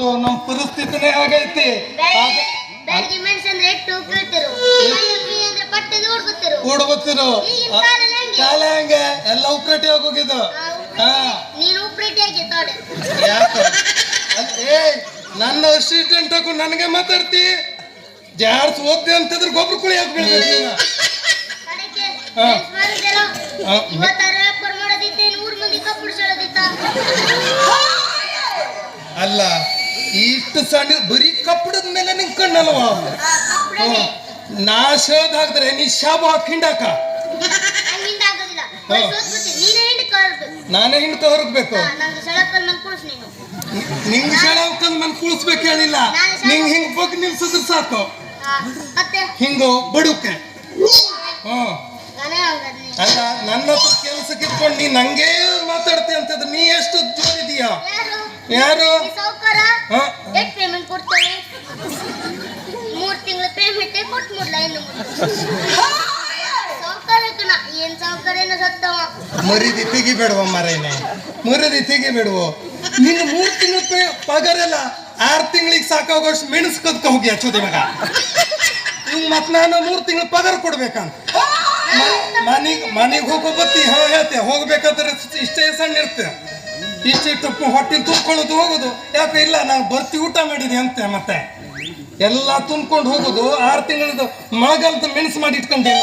ಹೌದು ನಮ್ಮ ಪರಿಸ್ಥಿತಿನೇ ಆಗೈತಿ. ಅಂದ್ರೆ ಪಟ್ಟದ ಓಡ್ಬತ್ತಿರು. ಕಾಲ ಹಂಗೆ? ಎಲ್ಲ ಉಪ್ರೇಟಿ ಹೋಗಿದ್ದು. ಹಾ. ನೀನು ಉಪ್ರೇಟಿ ಆಗಿ ತೋಡೆ ಯಾಕ? ಏ ನನ್ನ ಅಸಿಸ್ಟೆಂಟ್ ಹಾಕು ನನಗೆ ಮಾತಾಡ್ತಿ? ಜಾರ್ಸ್ ಓದ್ದೆ ಅಂತಂದ್ರೆ ಗೊಬ್ಬರ ಕುಳಿ ಹಾಕ್ಬಿಡ್ತೀನಿ ನೀನು. ಅಲ್ಲ. ಇಷ್ಟು ಸಣ್ಣ ಬರೀ ಕಪ್ಪಡದ ಮೇಲೆ ನಿನ್ ಕಣ್ಣಲ್ವಾ? ನಾ ಶೇದ್ ಹಾಕಿದ್ರೆ ನೀ ಶಾಬು ಹಾಕಿಂಡಾಕ ನಾನು ಹಿಂಡ್ಕ ಹೊರಗ್ಬೇಕು ನಿಂಗೆ ಶಾಳ ಮನ್ ಕುಳಿಸ್ಬೇಕು ಹೇಳಿಲ್ಲ. ನಿಂಗ್ ಹಿಂಗ್ ಬಗ್ಗೆ ನಿಲ್ಸಿದ್ರೆ ಸಾಕು. ಹಿಂಗು ಬಡುಕೆ. ಹ್ಮ್ ಅಲ್ಲ ನನ್ನ ಕೆಲ್ಸಕ್ಕೆ ಇಟ್ಕೊಂಡು ನೀ ನಂಗೆ ಮಾತಾಡ್ತೀಯ ಅಂತಂದ್ರೆ ನೀ ಎಷ್ಟು ಜೋರಿದೀಯ ಯಾರು? ಸಾವ್ಕಾರ? ಎಷ್ಟು ಪೇಮೆಂಟ್ ಕೊಡ್ತೇವೆ ಮೂರ್ ತಿಂಗಳ ಪೇಮೆಂಟ್ ಕೊಟ್ಟು ಮುಡ್ಲ ಇನ್ನು ಸಾವ್ಕಾರ ಕಣ ಏನ್ ಸಾವ್ಕಾರ ಏನೋ ಸತ್ತವ ಮರಿದಿ ತೆಗಿಬೇಡವ ಮರೇನೆ. ಮರಿದಿ ತೆಗಿಬೇಡುವ ನಿನ್ನ ಮೂರ್ ತಿಂಗಳ ಪಗರೆಲ್ಲ ಆರು ತಿಂಗಳಿಗೆ ಸಾಕಾಗೋಷ್ಟು ಮೆಣಸು ಕದ್ಕ ಹೋಗಿ ಹಚ್ಚೋದು ಇವಾಗ ಹಿಂಗ್ ಮತ್ ನಾನು ಮೂರ್ ತಿಂಗಳ ಪಗಾರ ಕೊಡ್ಬೇಕಂತ. ಮನಿಗ್ ಮನಿಗ್ ಹೋಗೋ ಬತ್ತಿ. ಹೇಳ್ತೆ. ಹೋಗ್ಬೇಕಾದ್ರೆ ಇಷ್ಟೇ ಸಣ್ಣ ಇರ್ತೆ. ಇಷ್ಟಿಟ್ಟು ಹೊಟ್ಟೆ ತುಂಬ್ಕೊಳ್ಳೋದು ಹೋಗೋದು. ಯಾಕೆ ಇಲ್ಲ ನಾನು ಬರ್ತಿ ಊಟ ಮಾಡಿದೆ ಅಂತೆ ಮತ್ತೆ. ಎಲ್ಲ ತುಂಬ್ಕೊಂಡು ಹೋಗೋದು. ಆರು ತಿಂಗಳದ್ದು ಮಳೆಗಾಲದ ಮೆಣಸು ಮಾಡಿ ಇಟ್ಕೊಂಡೆ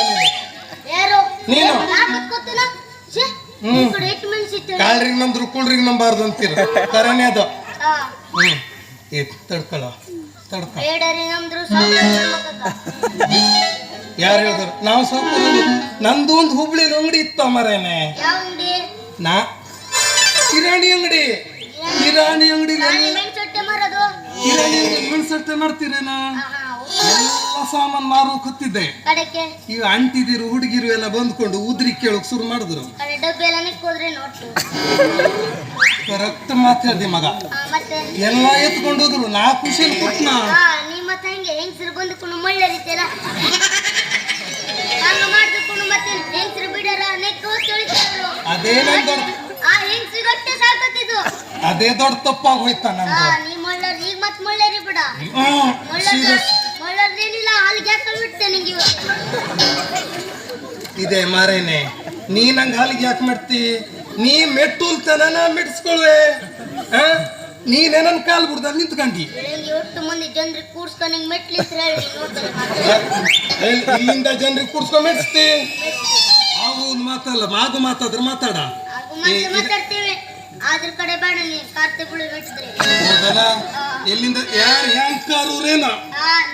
ನೀನು. ಹ್ಮ್. ಕಾಳ್ರಿಗೆ ಕೂಳ್ರಿಗೆ ನಂಬಾರ್ದು ಅಂತೀರ. ಕರೆನೇ ಅದು. ಹ್ಮ್. ತಡ್ಕೊಳ. ತಡ್ಕ. ಯಾರು ಹೇಳಿದ್ರು? ನಾವು ಸ್ವಲ್ಪ ನಂದು ಒಂದು ಹುಬ್ಳಿ ಅಂಗಡಿ ಇತ್ತು ಮರೇನೆ ನಾ ಕಿರಾಣಿ ಅಂಗಡಿ. ಕಿರಾಣಿ ಅಂಗಡಿ ಕಿರಾಣಿ ಅಂಗಡಿ ಮೆಣಸಟ್ಟೆ ಮಾಡ್ತೀರೇನ ಎಲ್ಲ ಸಾಮಾನ್ ಮಾರು ಕತ್ತಿದ್ದೆ ಕಡೆಗೆ ಈಗ ಅಂಟಿದಿರು ಹುಡುಗಿರು ಎಲ್ಲ ಬಂದ್ಕೊಂಡು ಉದ್ರಿ ಕೇಳಕ್ ಶುರು ಮಾಡಿದ್ರು. ಕರೆಕ್ಟ್ ಮಾತಾಡ್ದೆ ಮಗ. ಎಲ್ಲ ಎತ್ಕೊಂಡು ಹೋದ್ರು. ನಾ ಖುಷಿಯಲ್ಲಿ ಕೊಟ್ನ ಅದೇ ಅದೇ ದೊಡ್ಡ ತಪ್ಪಾಗಿ ಹೋಯ್ತ ನಂದು ಇದೆ ಮಾರೇನೆ ನೀ ನಂಗೆ ಹಾಲಿಗೆ ಯಾಕೆ ಮಾಡ್ತಿ? ನೀ ಮೆಟ್ಟುಲ್ತನ ಮೆಟ್ಸ್ಕೊಳ್ವೆ ಆ? ನೀನೇ ನನ್ನ ಕಾಲ್ ಬಿಡ್ದ ನಿಂತ್ಕೊಂಡಿ. ಇಲ್ಲಿಂದ ಜನರಿಗೆ ಕೂಡ್ಸ್ಕೊಂಡ್ ಮೆಟ್ಸ್ತಿ ಮಾತಲ್ಲ ಮಾಗು ಮಾತಾದ್ರೆ ಮಾತಾಡ. ಮತ್ತೆ ಮಾತಾಡ್ತೇವೆ. ಅದ್ರ ಕಡೆ ಬೇಡ ನೀ ಕಾರ್ತೆ ಬಿಳು ಮೆಟ್ಟಿದ್ರೆ ಹೌದಲ್ಲ? ಎಲ್ಲಿಂದ ಯಾರು ಹೆಂಗ್ ಕಾರೂರೇನ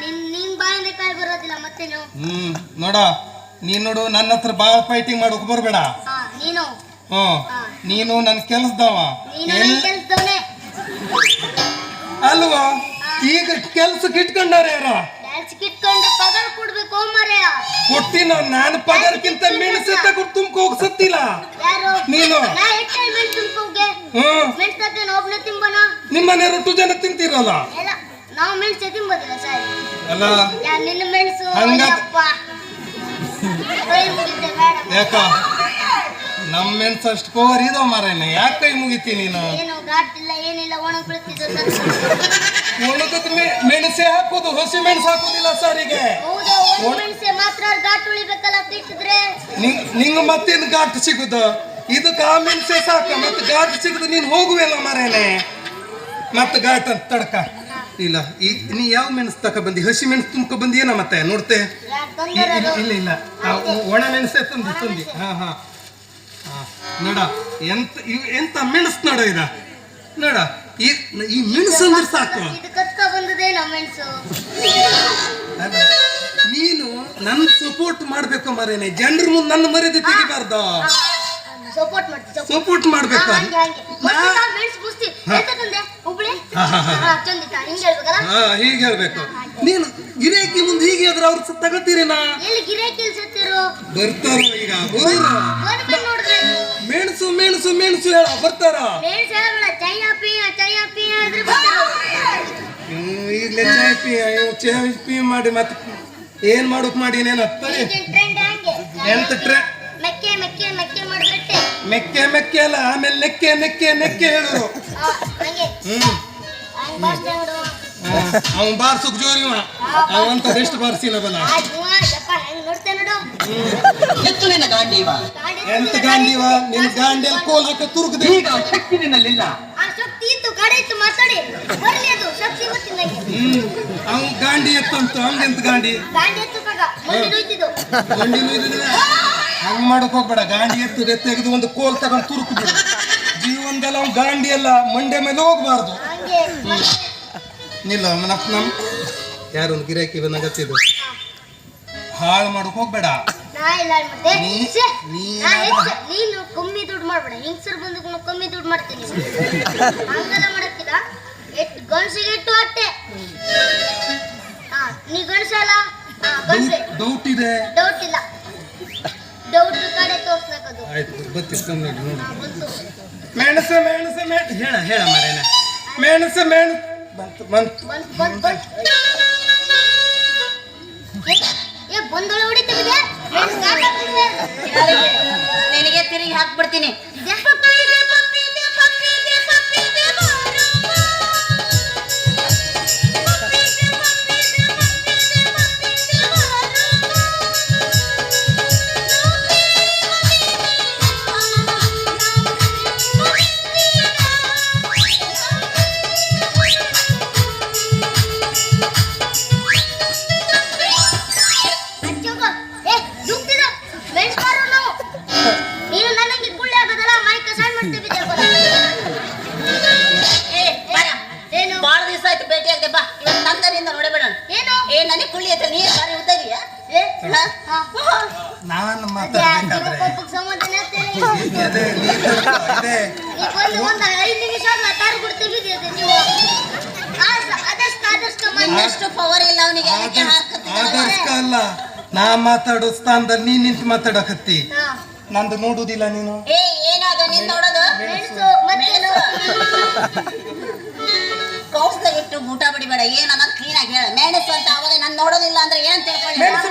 ನಿನ್ ನಿನ್ ಬಾಯಿಂದ ಕಾಯಿ ಬರೋದಿಲ್ಲ ಮತ್ತೆ ನೀವು. ಹ್ಮ್ ನೋಡ ನೀನ್ ನೋಡು ನನ್ನ ಹತ್ರ ಬಾಳ ಫೈಟಿಂಗ್ ಮಾಡೋಕ್ ಬರ್ಬೇಡ. ಹಾ ನೀನು. ಹ್ಮ್ ನೀನು ನನ್ ಕೆಲ್ಸದವ. ನೀನು ನನ್ ಕೆಲ್ಸದವನೇ. ಅಲ್ವಾ? ಈಗ ಕೆಲ್ಸಕ್ಕೆ ಇಟ್ಕೊಂಡಾರ ಯಾರ? ಕಿಟ್ಕೊಂಡ್ರೆ ಪಗಾರ ಕೊಡ್ಬೇಕು ಮರೆಯ ಕೊಟ್ಟಿನ ನಾನು ಪಗಾರಕ್ಕಿಂತ ಮೆಣಸು ತಗೊಂಡು ತುಂಬ ಹೋಗ್ಸತ್ತಿಲ್ಲ? ಯಾರು? ನೀನು? ನಾ ಹೆಚ್ಚಾಗಿ ಮೆಣಸು ತುಂಬ್ಕೋಗೆ ಹ್ಮ್. ಮೆಣಸು ತಪ್ಪೇನು ತಿಂಬನ? ನಿಮ್ಮನೆ ರೊಟ್ಟು ಜನ ತಿಂತೀರಲ್ಲ? ಎಲ್ಲ ನಾವು ಮೆಣಸೆ ತಿಂಬೋದಿಲ್ಲ ಸರಿ. ಅಲ್ಲ? ಯಾ ನಿನ್ನ ಮೆಣಸು? ಹಂಗ- ಅಯ್ಯಪ್ಪ ಕೈ ಮುಗಿತೆ ಬೇಡ. ಯಾಕ? ನಮ್ಮ ಮೆಣಸು ಅಷ್ಟು ಪವರ್ ಇದೋ ಮಾರೇನೆ ಯಾಕೆ ಕೈ ಮುಗಿತಿ ನೀನು? ಏನು ಇಲ್ಲ ಏನಿಲ್ಲ ಒಣ ಬೀಳ್ತಿದ್ದು ಒಣಗದ ಮೆಣಸೆ ಹಾಕೋದು ಹಸಿ ಮೆಣಸು ಹಾಕೋದಿಲ್ಲ ಸಾರಿಗೆ ಹೌದಾ ಒಣ ಮೆಣಸೆ ಮಾತ್ರ ಘಾಟ್ ಉಳಿಬೇಕಲ್ಲ ತಿಟ್ಟಿದ್ರೆ ನಿಂಗ್ ನಿಂಗ ಮತ್ತೇನು ಘಾಟ್ ಸಿಗುದು? ಇದಕ್ಕೆ ಆ ಮೆಣಸೆ ಸಾಕ ಮತ್ತೆ ಘಾಟ್ ಸಿಗುದು ನೀನು ಹೋಗುವೆಲ್ಲ ಮಾರೇನೆ ಮತ್ತೆ ಘಾಟ್ ಅಂತ ತಡ್ಕ. ಇಲ್ಲ ಈ ನೀ ಯಾವ ಮೆಣಸು ತಕ ಬಂದಿ? ಹಸಿ ಮೆಣಸು ತುಂಬ್ಕೊ ಬಂದಿಯೇನ ಮತ್ತೆ? ನೋಡ್ತೆ. ಯಾರು ಇ- ಇ- ಇಲ್ಲ ಇಲ್ಲ. ಆ, ಒ- ಒಣ ಮೆಣಸೆ ತಂದಿ ತಂದಿ. ಹಾ ಹಾ. ಹಾ, ನೋಡ. ಎಂತ ಇವ್ ಎಂತ ಮೆಣಸು ನೋಡ ಇದ? ನೋಡ. ಈ ಈ ಮೆಣಸು ಅಂದ್ರೆ ಸಾಕು. ನೀನು ನನ್ನ ಸಪೋರ್ಟ್ ಮಾಡ್ಬೇಕು ಮರೇನೆ. ಜನರ ಮುಂದೆ ನನ್ನ ಮರ್ಯಾದೆ ತೆಗಿಬಾರ್ದು. ಸಪೋರ್ಟ್ ಮಾಡ್ಬೇಕು. ಹಂಗೆ ನಾ- ನಾ ಹೇಳ್ಬೇಕು. ನೀನು ಗಿರಾಕಿ ಮುಂದೆ ಹೀಗೆ ಆದ್ರೆ ಅವ್ರು ಸ- ತಗೋತೀರೇನಾ? ಬರ್ತಾರ ಈಗ ಮೆಣಸು ಮೆಣಸು ಮೆಣಸು ಹೇಳ ಬರ್ತಾರ. ಈಗ್ಲೇ ಚಾಯ್ ಪಿ ಚಾಯ್ ಪಿ ಮಾಡಿ ಮತ್ತೆ ಏನ್ ಮಾಡುಕ್ ಮಾಡಿ ಏನೇನ ಎಂತ ಟ್ರೆ ಮೆಕ್ಕೆ ಮೆಕ್ಕೆ ಅಲ್ಲ ಆಮೇಲೆ ನೆಕ್ಕೆ ನೆಕ್ಕೆ ನೆಕ್ಕೆ ಹೇಳಿದ್ರು ಹಂಗೆ. ಹ್ಮ್. ಅವ ಬಾರ್ಸುಕ್ ಜೋರಿ ಅವಂತ ಎಷ್ಟು ಬಾರಿಸಿಲ್ಲ ಬಲ್ಲ ಎತ್ತು ನಿನ್ನ ಗಾಂಡೀವ? ಎಂತ ಗಾಂಡೀವ? ನಿನ್ ಗಾಂಡಿಯಲ್ಲಿ ಕೋಲ್ ಹಾಕ ತುರುಕದೆ. ಈಗ ಶಕ್ತಿ ನಿನ್ನಲ್ಲಿಲ್ಲ. ಆ ಶಕ್ತಿ ಇತ್ತು ಗಾಡಿ ಇತ್ತು ಮಾತಾಡಿ. ಬರ್ಲಿ ಅದು ಶಕ್ತಿ ಗೊತ್ತಿಲ್ಲ ನಂಗೆ. ಹ್ಮ್ ಅವ್ ಗಾಂಡಿ ಎತ್ತಂತ ಹಂಗೆಂತ ಗಾಂಡಿ? ಗಾಂಡಿ ಎತ್ತು ಬೇಗ ಮಂಡಿ ನೋಯ್ತಿದ್ದು. ಹಂಗ್ ಮಾಡಕ್ ಹೋಗ್ಬೇಡ ಗಾಂಡಿ ಎತ್ತು ತೆಗೆದು ಒಂದು ಕೋಲ್ ತಗೊಂಡು ತುರುಕು ಬಿಡು ಜೀವನದಲ್ಲಿ ಅವ್ನ್ ಗಾಂಡಿ ಎಲ್ಲ ಮಂಡೆ ಮೇಲೆ ಹೋಗ್ಬಾರ್ದು. ಹಂಗೆ. ನಿಲ್ಲ ನಮ್ ನಮ್ ಯಾರೊಂದು ಗಿರಾಕಿ ಬಂದಾಗತ್ತಿದ್ದು ಹಾಳು ಮಾಡಕ್ ಹೋಗ್ಬೇಡ. ನೀನು ಕಮ್ಮಿ ದುಡ್ಡು ಮಾಡ್ಬೇಡ. ಹಿಂಗ್ಸರ್ ಬಂದು ಕಮ್ಮಿ ದುಡ್ಡು ಮಾಡ್ತೀನಿ. ಹಂಗೆಲ್ಲ ಮಾಡಕ್ಕಿಲ್ಲ. ಎಟ್ ಗಂಡ್ಸಿಗೆ ಇಟ್ಟು ನೀ ಗಂಡ್ಸ ಅಲ್ಲ? ಡೌಟ್ ಇದೆ. ಡೌಟ್ ಇಲ್ಲ. ಡೌಟ್ ಕಡೆ ತೋರ್ಸ್ಬೇಕದು ಆಯ್ತು ಬತ್ತಿಸ್ಕೊಂಡು ನೋಡಿ. ಮೆಣಸ ಮೆಣಸ ಮೆಣ ಹೇಳ ಹೇಳ ಮರೇನ. ಮೆಣಸ ಮೆಣ ಬಂತು. ಬಂತು ಬಂತ್ ಬಂತ್. ಹಾಕ್ಬಿಡ್ತೀನಿ ಆದರ್ಶ ಹಾಕತ್ತಿದ್ದಾನೆ ಆದರ್ಶ ಅಲ್ಲ. ನಾ ಮಾತಾಡೋ ಸ್ಥಾನದಲ್ಲಿ ನೀ ನಿಂತು ಮಾತಾಡಕತ್ತಿ. ನಂದು ನೋಡುದಿಲ್ಲ ನೀನು. ಏ ನೀನ್ ನಿನ್ ನೋಡೋದು? ಕೌಸ್ದಾಗ ಇಟ್ಟು ಊಟ ಬಿಡಿಬೇಡ ಏನ ಅನ್ನೋದು ಕ್ಲೀನ್ ಆಗಿ ಹೇಳ. ಮೆಣಸು ಅಂತ ಅವಾಗ ನಾನು ನೋಡೋದಿಲ್ಲ ಅಂದ್ರೆ ಏನ್ ತಿಳ್ಕೊಳ್ಳಿ? ಮೆಣಸು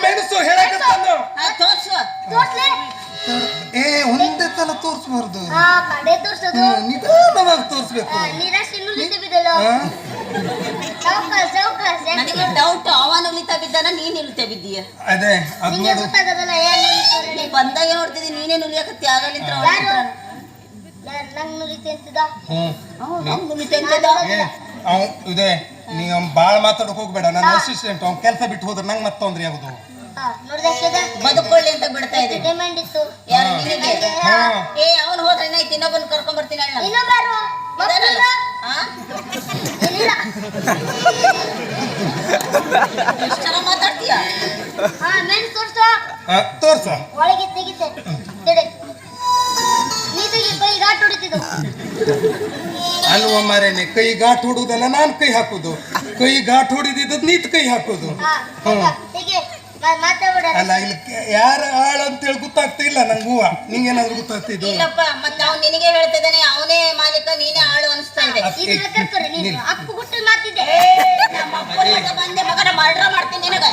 ತೋರ್ಸು. ತೋರ್ಸ್ಲೆ? ಏ ಒಂದೇ ಸಲ ತೋರಿಸ್ಬಾರ್ದು. ಹಾ ಕಡೆ ತೋರ್ಸೋದು? ನಿಧಾನವಾಗಿ ತೋರಿಸ್ಬೇಕು. ಬಿದ್ದಲ್ಲ ಹಾ? ನನಗೆ ಡೌಟ್ ಅವನು ಉಳಿತಾ ಬಿದ್ದಾನ ನೀನ್ ಇಳಿತಾ ಬಿದ್ದೀಯ? ಅದೇ ಅದ್ ನಿಂಗೆ ನೋಡು ಗೊತ್ತಾಗದಲ್ಲ ಏನು ನೀ ಬಂದಾಗ ನೋಡ್ತಿದ್ದಿ ನೀನೇ ನುಲಿಯಕತ್ತಿ ಆಗಲಿಂತ್ರ ಯಾರು? ಯಾರು ನಂಗೆ ನುಲಿತೆ ಅಂತಿದ್ದ? ಹ್ಮ್. ನುಲಿತೆ ಅಂತದ ಏ ಅವ್ ಇದೆ ನೀವು ಭಾಳ ಬಾಳ್ ಮಾತಾಡಕ್ ಹೋಗ್ಬೇಡ. ನನ್ನ ಅಸಿಸ್ಟೆಂಟ್ ಅವ್ನ್ ಕೆಲಸ ಬಿಟ್ಟು ಹೋದ್ರೆ ನಂಗೆ ಮತ್ತೆ ತೊಂದ್ರೆ ಆಗುದು. ಬದುಕೊಳ್ಳಿ ಅಂತ ಬಿಡ್ತಾ ಇದ್ದೀನಿ. ಡಿಮ್ಯಾಂಡ್ ಇತ್ತು. ಯಾರು ನಿನಗೆ? ಹಾ. ಏ ಅವನು ಹೋದ್ರೆ ಏನಾಯ್ತು? ಇನ್ನೊಬ್ಬನ್ ಕರ್ಕೊಂಡ್ ಬರ್ತೀನಿ ಅಣ್ಣ ಇನ್ನೊಬ್ಬರು? ಚೆನ್ನಾಗಿ ಮಾತಾಡ್ತೀಯ? ಹಾ ತೋರ್ಸೋ. ಒಳಗೆ ತೆಗಿತೆ. ತೆಗಿ ಕೈ ಘಾಟ್ ಹೊಡಿತಿದ್ದು ಅಲ್ವ ಮಾರೇನೆ ಕೈ ಘಾಟ್ ಹೊಡುದಲ್ಲ ನಾನ್ ಕೈ ಹಾಕುದು. ಕೈ ಘಾಟ್ ಹೊಡಿದಿದ್ದದ್ ನೀತ್ ಕೈ ಹಾಕುದು. ಅಲ್ಲ ಇಲ್ಲಿ ಯಾರ ಆಳ ಅಂತೇಳಿ ಗೊತ್ತಾಗ್ತಾ ಇಲ್ಲ ನಂಗೆ ಹೂವ. ನಿಂಗೇನಾದ್ರು ಗೊತ್ತಾಗ್ತಿದ್ದು? ಇಲ್ಲಪ್ಪ ಮತ್ತೆ ಅವ್ನು ನಿನಗೆ ಹೇಳ್ತಿದ್ದಾನೆ ಅವನೇ ಮಾಲೀಕ ನೀನೇ ಆಳು ಅನಿಸ್ತಾ ಇದೆ. ಇದನ್ನ ಕರ್ಕೊರಿ ನೀನು. ಅಪ್ಪು ಗುಟ್ಟು ಮಾತಿದ್ದೆ. ನಮ್ಮ ಅಪ್ಪನ ಮಗ ಬಂದೆ ಮಗನ ಮರ್ಡ್ರ ಮಾಡ್ತೀನಿ ನಿನಗ.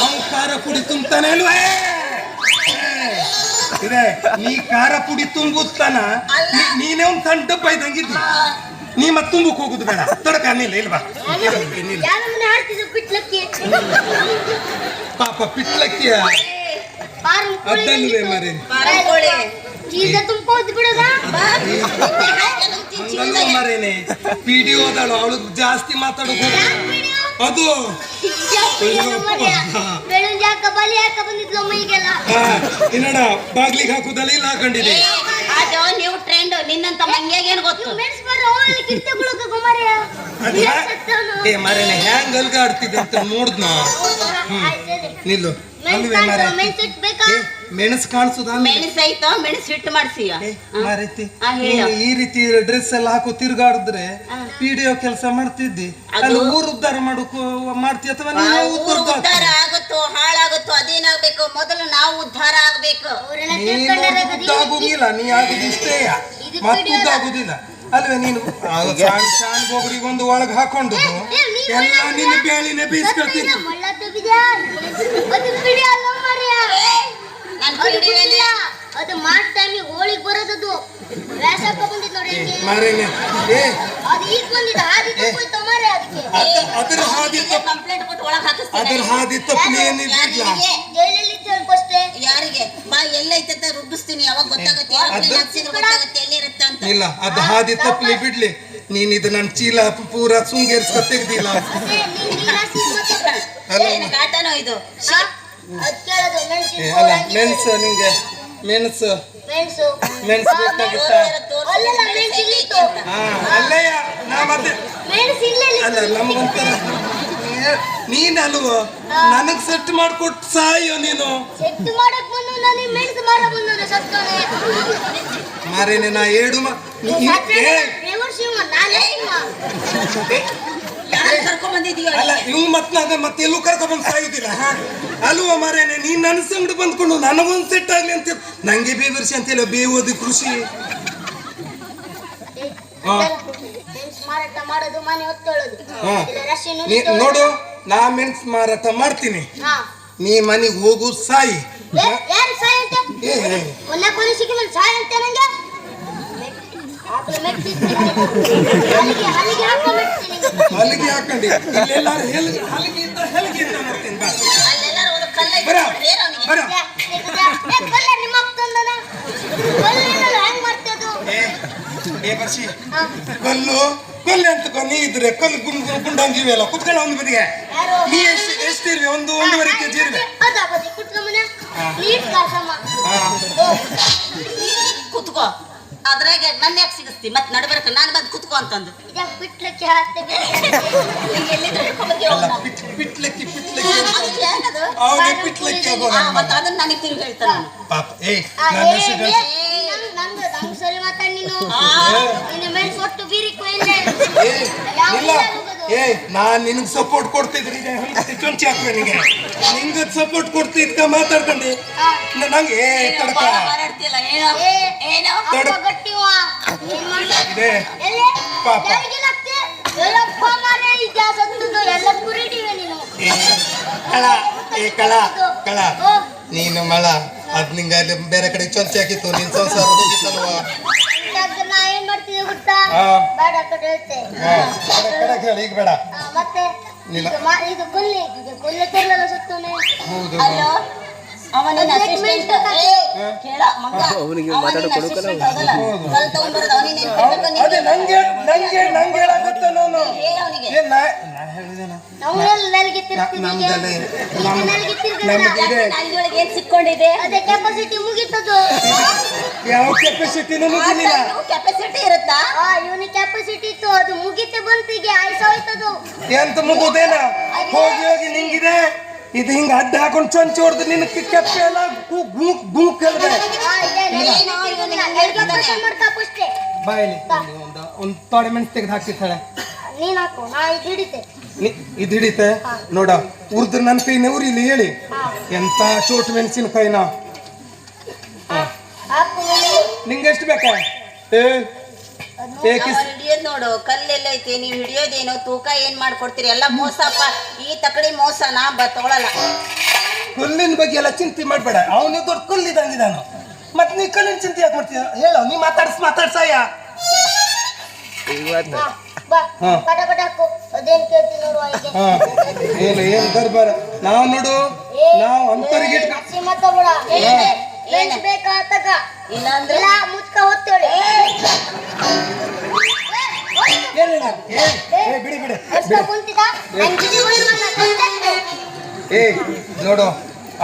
ಅವ್ನು ಖಾರ ಪುಡಿ ತುಂಬ್ತಾನೆ ಅಲ್ವಾ! ಇದೆ. ನೀ ಖಾರ ಪುಡಿ ತುಂಬುತ್ತಾನ ನೀನೇ ಒಂದು ಸಣ್ಣ ಡಬ್ಬ ಇದ್ದಂಗಿದ್ದಿ. ನೀ ಮತ್ ತುಂಬಕ್ ಹೋಗುದು ಬೇಡ. ತಡಕ ನಿಲ್ಲ ಇಲ್ವಾ ಪಾಪ ಪಿಟ್ಲಕ್ಕಿಯ. ಅದಲ್ವೇ ಮರಿ. ಮರೆ ಪಿಡಿ ಹೋದಳು ಮರೇನೆ? ಅವಳು ಜಾಸ್ತಿ ಹೋಗ್ಬೇಡ. ಅದು ಇನ್ನಡ ಬಾಗ್ಲಿಗೆ ಹಾಕುದಲ್ಲ ಇಲ್ಲ ಹಾಕೊಂಡಿದೆ ಅದು ನೀವು ಟ್ರೆಂಡ್ ನಿನ್ನಂತ ಮಂಗ್ಯಾಗ ಏನು ಗೊತ್ತು? ಏ ಮರೇನೆ ಹ್ಯಾಂಗ್ ಅಲ್ಗಾಡ್ತಿದೆ ಅಂತ ನೋಡ್ದ್ನ? ನಿಲ್ಲು. ಅಲ್ವೇ ಮರೆ ಮೆಣಸ್ ಕಾಣಿಸುದ ಮೆಣಸು ಐತೋ ಮೆಣಸು ಹಿಟ್ಟು ಮಾಡಿಸಿ ಮಾರೈತಿ. ನೀನು ಈ ರೀತಿ ಡ್ರೆಸ್ ಎಲ್ಲ ಹಾಕೋ ತಿರ್ಗಾಡಿದ್ರೆ ಪಿಡಿಯೋ ಕೆಲಸ ಮಾಡ್ತಿದ್ದಿ. ಅದು- ಅಲ್ಲಿ ಊರು ಉದ್ಧಾರ ಮಾಡೋಕು ಮಾಡ್ತಿ ಅಥವಾ ನೀನೇ ಊರು ಉದ್ಧಾರ? ಆಗುತ್ತೋ ಹಾಳಾಗುತ್ತೋ ಅದೇನಾಗ್ಬೇಕು? ಮೊದಲು ನಾವು ಉದ್ಧಾರ ಆಗ್ಬೇಕು. ನೀನು ಉದ್ದಾಗುದಿಲ್ಲ ನೀ ಆಗುದು ಇಷ್ಟೇ. ಇದು ಮತ್ತೆ. ಉದ್ದಾಗುದಿಲ್ಲ ಅಲ್ವೇ ನೀನು? ಶಾನ್ಬೋಗ್ರಿಗೆ ಒಂದು ಒಳಗೆ ಹಾಕೊಂಡು ಎಲ್ಲ ನಿನ್ನ ಬೇಳಿನ ಬೀಸ್ಕೊಳ್ತೀನಿ. ಅದು ಮಾಡ್ತಾನೆ ಟೈಮಿಗೆ ಹೋಳಿಗೆ ಬರೋದದು. ವ್ಯಾಸಕ್ಕ ಬಂದಿದ್ ನೋಡಿ ಹೆಂಗೆ ಮಾರೇನೆ ಏ. ಅದು ಈಗ ಬಂದಿದ್ದ ಹಾದಿ ತಪ್ಪೋಯ್ತು ಅದಕ್ಕೆ? ಅದ- ಅದ್ರ ಹಾದಿ ತಪ್ಪು. ಕಂಪ್ಲೇಂಟ್ ಕೊಟ್ಟು ಒಳಗ್ ಹಾಕಿಸ್ತೀನಿ. ಅದ್ರ ಹಾದಿ ತಪ್ಪಲಿ ಏನಿಲ್ಲ ಯಾರಿಗೆ? ಜೈಲಲ್ಲಿ ಇತ್ತು ಫಸ್ಟೇ ಯಾರಿಗೆ? ಬಾ ಎಲ್ಲೈತೆ ಅಂತ ರುಬ್ಬಿಸ್ತೀನಿ. ಯಾವಾಗ ಗೊತ್ತಾಗತ್ತೆ? ಹಾಕ್ಸಿದ್ರೆ ಎಲ್ಲಿ ಅಂತ. ಇಲ್ಲ ಅದು ಹಾದಿ ತಪ್ಪಲಿ ಬಿಡ್ಲಿ. ನೀನ್ ಇದು ನನ್ನ ಚೀಲ ಪೂರ ಸುಂಗೇರ್ಸ್ಕೊ ತೆಗ್ದಿಲ್ಲ. ಅಲ್ಲ ಕಾಟನೋ ಇದು? ಅಲ್ಲ ಮೆಣಸು ನಿಂಗೆ ಮೆಣಸು ಮೆಣಸು ಬೇಕಾಗಿತ್ತ? ಹಾ ಅಲ್ಲಯ್ಯ ನಾ ಮತ್ತೆ ಅಲ್ಲ ನಮಗೊಂಥರ ನೀನ್ ಅಲ್ವ ನನಗ್ ಸೆಟ್ ಮಾಡ್ಕೊಟ್ ಸಾಯೋ ನೀನು? ಮಾರೇನೆ ನಾ ಏಡು ಮಾ ನಾನೇ ಅಲ್ಲ ಇವ್ ಮತ್ ನಾಗ ಮತ್ತೆ ಎಲ್ಲೂ ಕರ್ಕೊಂಡ್ ಸಾಯುದಿಲ್ಲ. ಹಾ. ಅಲ್ವ ಮಾರೇನೆ ನೀನ್ ನನ್ನ ಸಂಗಡ ಬಂದ್ಕೊಂಡು ನನಗೊಂದ್ ಸೆಟ್ ಆಗ್ಲಿ ಅಂತ ನಂಗೆ ಬೇವರ್ಸಿ ಅಂತಿಲ್ಲ ಬೇವೋದು ಕೃಷಿ. ನೋಡು ನಾ ಮೆಣಸ್ ಮಾರಾಟ ಮಾಡ್ತೀನಿ. ಹಾ. ನೀ ಮನೆಗ್ ಹೋಗು ಸಾಯಿ. ಹಲಿಗೆ ಹಾಕೊಂಡಿ. ಇಲ್ಲೆಲ್ಲ ಹೆಲ್- ಹಲಗಿ ಇದ್ದ ಹಲಿಗೆ ಇದ್ದ ನೋಡ್ತೀನಿ ಬಾ. ಬರ. ಬೇರೆ. ಏ, ಕೊಲ್ಲ. ಕೊಲ್ಲ ಬರ್ಸಿ ಅಂತ ಕೊ- ನೀ ಇದ್ರೆ ಕಲ್ಲು ಗುಂಡ್ ಗುಂಡ್ ಗುಂಡಂಗಿವೆಲ್ಲ ಕುತ್ಕೊಳ್ಳೋ ಒಂದು ಬದಿಗೆ. ನೀ ಎಷ್ಟು ಎಷ್ಟಿರ್ವಿ ಒಂದು ಒಂದೂವರೆ ಇರ್ವೆ. ನೀಟ್ ಕಾಸಮ್ಮ ಹಾ. ಕುತ್ಕೋ. ಅದ್ರಾಗ ನನ್ನ ಯಾಕೆ ಸಿಗಿಸ್ತಿ? ಮತ್ತೆ ಬರಕ ನಾನು ಬಂದು ಕುತ್ಕೋ ಅಂತಂದು. ಪಿಟ್ಲಕ್ಕಿ ಪಿಟ್ಲಕ್ಕಿ ಅದು ಏನದು ಅವನೇ ಪಿಟ್ಲಕ್ಕಿ ಆ, ಮತ್ತೆ ಅದನ್ನ ನನಗೆ ತಿರುಗಿ ಹೇಳ್ತಾನೆ. ಪಾಪ ಏ ನನ್ನ ಹೆಸರು ಸರಿ ಮಾತಾಡಿ ನೀನು. ನಿನ್ನ ಮೇಲೆ ಬೀರಿಕೊ ಇಲ್ಲೇ? ಏ ನಾನ್ ನಿಂಗೆ ಸಪೋರ್ಟ್ ಕೊಡ್ತಿದ್ರಿ ಚೊಂಚಿ ಹಾಕ್ವೆ ನಿಂಗೆ. ನಿಂಗ ಸಪೋರ್ಟ್ ಕೊಡ್ತಿದ್ಕ ಮಾತಾಡ್ಕೊಂಡು. ನಂಗೆ ಏ ತಡಕ. ಇದೆ. ಪಾಪ. ಕಳ. ಏ ಕಳ. ಕಳ. ನೀನು ಮಳ. ಅದ್ ನಿಂಗ ಅಲ್ಲಿ ಬೇರೆ ಕಡೆ ಚೊಂಚಿ ಹಾಕಿತ್ತು. ನಿನ್ ಸಂಸಾರ ಹೋಗಿತ್ತಲ್ವಾ ನಾ ಏನ್ ಮಾಡ್ತಿದ್ದೆ ಗೊತ್ತಾ? ಬೇಡ ಕಡೆ ಹೇಳ್ತೆ. ಈಗ ಬೇಡ. ಮತ್ತೆ. ಇದು ಕೊಲ್ಲಿ ಕೊಲ್ಲೆ ಸುತ್ತೋನೆ ಹೌದು ಅವನಿಗೆ ಮಾತಾಡೋ ಕೊಡುಕಲ್ಲ ಅದೇ ನಂಗೆ ನಂಗೆ ನಂಗೆ ನಾನು. ನಾ ಸಿಕ್ಕೊಂಡಿದೆ? ಕೆಪಾಸಿಟಿ ಮುಗೀತದು. ಯಾವ ಕೆಪಾಸಿಟಿನೂ ಮುಗಿಲಿಲ್ಲ. ಕೆಪಾಸಿಟಿ ಇರುತ್ತಾ? ಇವನಿಗೆ ಕೆಪಾಸಿಟಿ ಇತ್ತು ಅದು ಮುಗಿತೆ ಬಂತಿಗೆ ಆಯ್ಸ ಹೋಯ್ತದು. ಎಂತ ಮುಗುದೇನ? ಹೋಗಿ ಹೋಗಿ ನಿಂಗಿದೆ. ಇದು ಹಿಂಗ ಅಡ್ಡ ಹಾಕೊಂಡು ಚೊಂಚಿ ಹೊಡೆದು ನಿನ್ನ ಕೆಪ್ಪೆ ಎಲ್ಲ ಗು- ಗು- ಮಾಡ್ತಾ ಫಸ್ಟೇ. ಬಾಯಲ್ಲಿ ಒಂದು ಒಂದು ತೊಡೆ ಮೆಣಸು ತೆಗೆದು ಹಾಕಿರ್ತಾಳೆ ನೀನ್ ಇದು ಹಿಡಿತೆ. ನೋಡ ಉರ್ದು ನನ್ನ ಕೈನೇ ಉರಿಲಿ ಹೇಳಿ. ಎಂತ ಚೋಟ್ ಮೆಣಸಿನ ಕೈನ? ನೀನು. ನಿಂಗೆ ಎಷ್ಟು ಬೇಕಾ? ಏ ಕಿಸ್ ನೋಡು ಕಲ್ಲೆಲ್ಲ ಐತೆ ನೀವು ಹಿಡಿಯೋದೇನು ತೂಕ ಏನ್ ಮಾಡ್ಕೊಡ್ತೀರಿ? ಎಲ್ಲ ಮೋಸಪ್ಪ ಈ ತಕಡಿ ಮೋಸ ನಾ ಬ ತಗೊಳಲ್ಲ. ಕಲ್ಲಿನ ಬಗ್ಗೆ ಎಲ್ಲ ಚಿಂತೆ ಮಾಡಬೇಡ. ಅವನು ದೊಡ್ಡ ಕಲ್ಲಿದಂಗಿದಾನು ಮತ್ತೆ ನೀ ಕಲ್ಲಿನ ಚಿಂತೆ ಯಾಕೆ ಮಾಡ್ತೀಯ? ಹೇಳು ನೀ ಮಾತಾಡ್ಸ್ ಹಾ. ಏನು ಏನು ದರ್ಬಾರ? ನಾವು ನೋಡು ನಾವು ಅಂತರಿಗೆ ಏನೇ? ಮೆಣಸು ಬೇಕಾ ತಗ ಇಲ್ಲ ಮುಚ್ಕ ಹೊತ್ತೇಳಿ ಏ ನೋಡು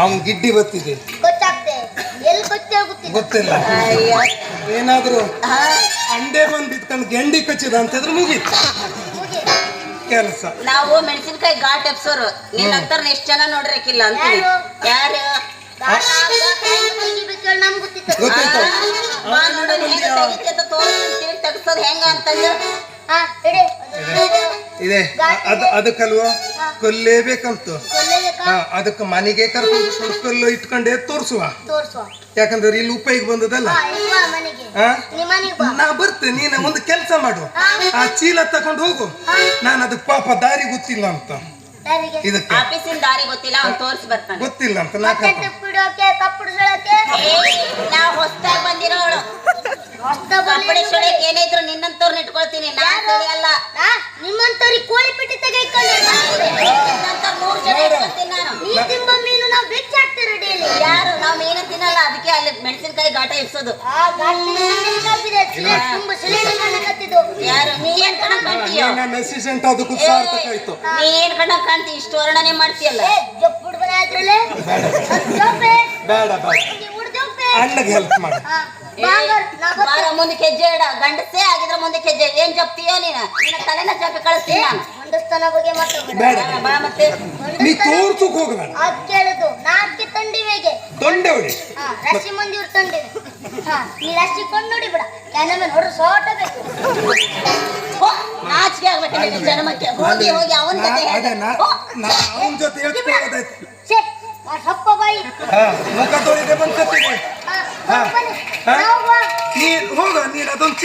ಅವನ್ ಗಿಡ್ಡಿ ಬತ್ತಿದೆ. ಗೊತ್ತಾಗ್ತೆ. ಎಲ್ಲಿ ಗೊತ್ತೇ ಗೊತ್ತಿಲ್ಲ. ಏನಾದ್ರು ಹಾ, ಅಂಡೆ ಬಂದ್ ಬಿತ್ಕೊಂಡು ಗೆಂಡಿ ಕಚ್ಚಿದ ಅಂತಂದ್ರೆ ಮುಗೀತು. ಮುಗಿ ಕೆಲಸ. ನಾವು ಮೆಣಸಿನ್ಕಾಯಿ ಘಾಟ್ ಎಪ್ಸೋರು ನಿನ್ನ ಅಂತಾರ ಎಷ್ಟು ಜನ ನೋಡ್ರಕ್ಕಿಲ್ಲ ಅಂತ ಯಾರು? ಹಾಕ, ಹೆಂಗ್ ಹೆಂಗ ತೆಗಿತಿ ಇದೆ. ಅದು ಅದಕ್ಕಲ್ವ? ಕೊಲ್ಲೇಬೇಕಂತ. ಕೊಲ್ಲೇಬೇಕಾ? ಹಾ ಅದಕ್ಕೆ ಮನೆಗೆ ಕರ್ಕೊಂಡು ಕಲ್ಲು ಇಟ್ಕೊಂಡೇ ತೋರ್ಸುವ. ಯಾಕಂದ್ರೆ ಇಲ್ಲಿ ಉಪಯೋಗ ಬಂದದಲ್ಲ? ನಾ ಬರ್ತೇನೆ ನೀನು ಒಂದು ಕೆಲಸ ಮಾಡು. ಆ ಚೀಲ ತಕೊಂಡು ಹೋಗು. ನಾನು ಅದಕ್ಕೆ ಪಾಪ ದಾರಿ ಗೊತ್ತಿಲ್ಲ ಅಂತ. ಇದಕ್ಕೆ? ಆಫೀಸಿನ ದಾರಿ ಗೊತ್ತಿಲ್ಲ ಅವ್ನು ತೋರ್ಸಿ ಬರ್ತಾನೆ. ಗೊತ್ತಿಲ್ಲ ಅಂತ ನಾ ಮತ್ತೆ ಕಪ್ಪು ಏ, ನಾ ಬಂದಿರೋಳು ಕಪ್ಪಡಿ ಏನಿದ್ರು ನಿನ್ನಂತವ್ರನ್ನ ಇಟ್ಕೊಳ್ತೀನಿ ನಾ ಅಲ್ಲ. ನಿಮ್ಮಂತವ್ರಿಗೆ ಕೋಳಿ ಪಿಟ್ಟಿ ತೆಗೆದುಕೊಂಡು ನಿನ್ನಂತ ಮೂರ್ ಜನ ಇಟ್ಕೊಳ್ತೀನಿ ನಾನು. ನೀ ತಿಂಬ ಮೀನು ನಾವು ಬೆಚ್ಚ ಹಾಕ್ತಿರೋ ಯಾರು? ನಾವ್ ಮೀನು ತಿನ್ನಲ್ಲ ಅದಕ್ಕೆ ಅಲ್ಲಿ ಮೆಣಸಿನಕಾಯಿ ಗಾಟ ಇರ್ಸೋದು ಯಾರು? ನೀನ್ ಕಣ ಕಾಣ್ತೀಯೋ ನನ್ನ ಅಸಿಸ್ಟೆಂಟ್ ಅದಕ್ಕೂ ಸಾರ್ಥಕ ಆಯ್ತು. ನೀ ಏನ್ ಕಣ ಕಾಣ್ತಿ ಇಷ್ಟು ವರ್ಣನೆ ಮಾಡ್ತೀಯಲ್ಲ? ಬೇಡ ಬೇಡ. ಹುಡ್ಜೊಪ್ಪೆ ಅಣ್ಣಗೆ ಹೆಲ್ಪ್ ಮಾಡು. ಬಾಂಗರ್ ನಾ ಬಾರ ಬರ್ತೀನಿ ಮುಂದಕ್ಕೆ ಹೆಜ್ಜೆ ಇಡ. ಗಂಡಸೇ ಆಗಿದ್ರ ಮುಂದೆ ಹೆಜ್ಜೆ ಏನ್ ಜಪ್ತಿಯೋ ನೀನು? ನಿನ್ನ ತಲೆನ ಜಪ್ಪಿ ಕಳಿಸ್ತೀನಿ ನಾನು. ಗಂಡಸ್ತನ ಬಗ್ಗೆ ಬೇಡ ಬಾ, ಮತ್ತೆ. ನೀ ತೋರ್ಸಕ್ ಹೋಗಬೇಡ. ಅದ್ ಕೇಳುದು ನಾಲ್ಕೆ ತಂಡಿವೆಗೆ ಹೊಡಿ. ಹಾ ರಶಿ ಮಂದಿ ಇವ್ರು ತಂಡಿವೆ ಹಾ ನೀ ರಶಿ ಕೊಂಡು ನೋಡಿ ಬಿಡ ಕ್ಯಾನಮನ್ ಹೊಡ್ರು ಸೋಟ ಬೇಕು ಹೋ, ನಾಚಿಕೆ ಆಗ್ಬೇಕು ನಿನ್ನ ಜನ್ಮಕ್ಕೆ. ಹೋಗಿ ಹೋಗಿ ಅವನ ಜೊತೆ ಅದೇ ನಾ ಹೋ, ನಾ ಅವನ ಜೊತೆ ಛೇ ಆ ಸಪ್ಪ ಬಾಯಿ. ಹಾ ಮುಖ ತೊಳಿದೆ ಬಂದ್ಕತ್ತೀನಿ ಹಾ ಹಾ. ಬನ್ನಿ ಹಾ? ನಾವು ಬಾ. ನೀ ಹೋಗ ನೀನ್ ಅದೊಂದು